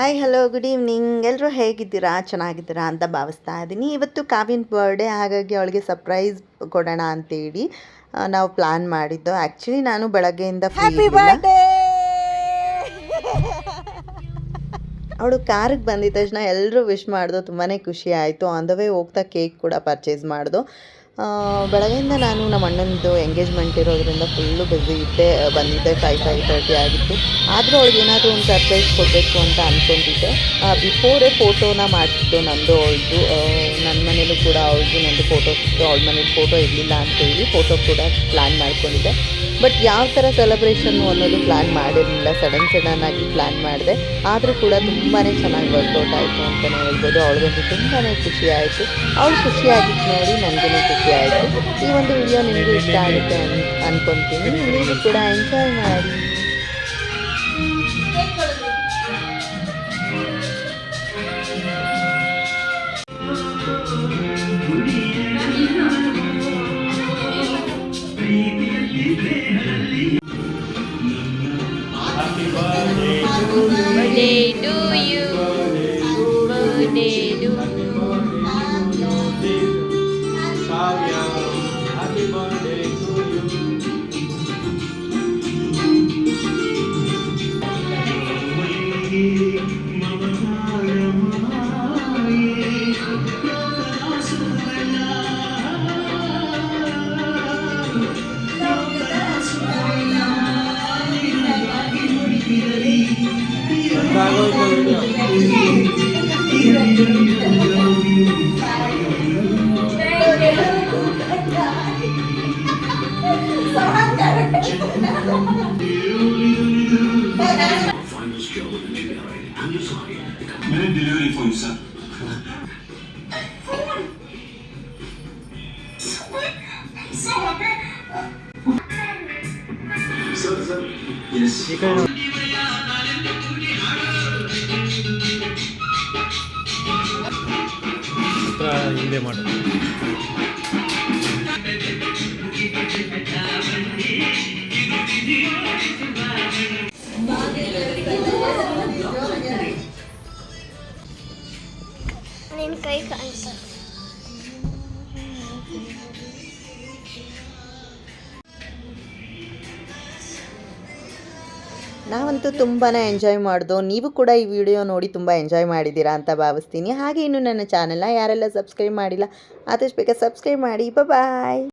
Hi hello good evening ಎಲ್ಲರೂ ಹೇಗಿದ್ದೀರಾ? ಚೆನ್ನಾಗಿದ್ದೀರಾ ಅಂತ ಭಾವಿಸ್ತಾ ಇದ್ದೀನಿ. ಇವತ್ತು ಕಾವಿನ ಬರ್ಡೇ ಹಾಗಾಗಿ ಅವಳಿಗೆ ಸರ್ಪ್ರೈಸ್ ಕೊಡೋಣ ಅಂತೇಳಿ ನಾವು ಪ್ಲ್ಯಾನ್ ಮಾಡಿದ್ದು. ಆ್ಯಕ್ಚುಲಿ ನಾನು ಬೆಳಗ್ಗೆಯಿಂದ ಫ್ರೀ ಅವಳು ಕಾರಿಗೆ ಬಂದಿದ್ದ ತಕ್ಷಣ ಎಲ್ಲರೂ ವಿಶ್ ಮಾಡಿದ್ರು ತುಂಬಾ ಖುಷಿ ಆಯಿತು. ಆನ್ ದ ವೇ ಹೋಗ್ತಾ ಕೇಕ್ ಕೂಡ ಪರ್ಚೇಸ್ ಮಾಡಿದು. ಬೆಳಗ್ಗೆಯಿಂದ ನಾನು ನಮ್ಮ ಅಣ್ಣನದು ಎಂಗೇಜ್ಮೆಂಟ್ ಇರೋದ್ರಿಂದ ಫುಲ್ಲು ಬ್ಯುಸಿ ಇದ್ದೆ. ಬಂದಿದ್ದೆ ಫೈವ್ ಫೈವ್ ತರ್ಟಿ ಆಗಿತ್ತು. ಆದರೂ ಅವಳಿಗೆ ಏನಾದರೂ ಒಂದು ಸರ್ಪ್ರೈಸ್ ಕೊಡಬೇಕು ಅಂತ ಅಂದ್ಕೊಂಡಿದ್ದೆ ಬಿಫೋರೇ ಫೋಟೋನ ಮಾಡಿಸಿದ್ದು ನಂದು ಅವಳದು. ನನ್ನ ಮನೇಲೂ ಕೂಡ ಅವಳದು ನಂದು ಫೋಟೋ ಅವಳ ಮನೇಲಿ ಫೋಟೋ ಇರಲಿಲ್ಲ ಅಂತೇಳಿ ಫೋಟೋ ಕೂಡ ಪ್ಲ್ಯಾನ್ ಮಾಡ್ಕೊಂಡಿದ್ದೆ. ಬಟ್ ಯಾವ ಥರ ಸೆಲೆಬ್ರೇಷನ್ನು ಅನ್ನೋದು ಪ್ಲ್ಯಾನ್ ಮಾಡಿರಲಿಲ್ಲ. ಸಡನ್ ಸಡನ್ ಆಗಿ ಪ್ಲ್ಯಾನ್ ಮಾಡಿದೆ. ಆದರೂ ಕೂಡ ತುಂಬಾ ಚೆನ್ನಾಗಿ ವರ್ಕೌಟ್ ಆಯಿತು ಅಂತಲೇ ಹೇಳ್ಬೋದು. ಅವಳಿಗಂತೂ ತುಂಬಾ ಖುಷಿ ಆಯಿತು. ಅವಳು ಖುಷಿಯಾಗಿತ್ತು ನೋಡಿ ನನಗೂ ಖುಷಿ. ಆಯಿತು ಈ ಒಂದು ವಿಡಿಯೋ ನಿಮಗೂ ಇಷ್ಟ ಆಗುತ್ತೆ ಅನ್ ಅನ್ಕೊತೀನಿ ನೀವು ಕೂಡ ಎಂಜಾಯ್ ಮಾಡಿ Birthday to you. Finest job the engineering and design. Minute delivery for you, sir. Sir, sir. Yes. ಹಿಂದೆ ಮಾಡು ಕೈ ಕಾಣಿಸ ನಾವಂತೂ ತುಂಬಾ ಎಂಜಾಯ್ ಮಾಡ್ದು, ನೀವು ಕೂಡ ಈ ವಿಡಿಯೋ ನೋಡಿ ತುಂಬ ಎಂಜಾಯ್ ಮಾಡಿದ್ದೀರಾ ಅಂತ ಭಾವಿಸ್ತೀನಿ. ಹಾಗೆ ಇನ್ನು ನನ್ನ ಚಾನಲ್ನ ಯಾರೆಲ್ಲ ಸಬ್ಸ್ಕ್ರೈಬ್ ಮಾಡಿಲ್ಲ, ಆದಷ್ಟು ಬೇಗ ಸಬ್ಸ್ಕ್ರೈಬ್ ಮಾಡಿ. ಬಾಯ್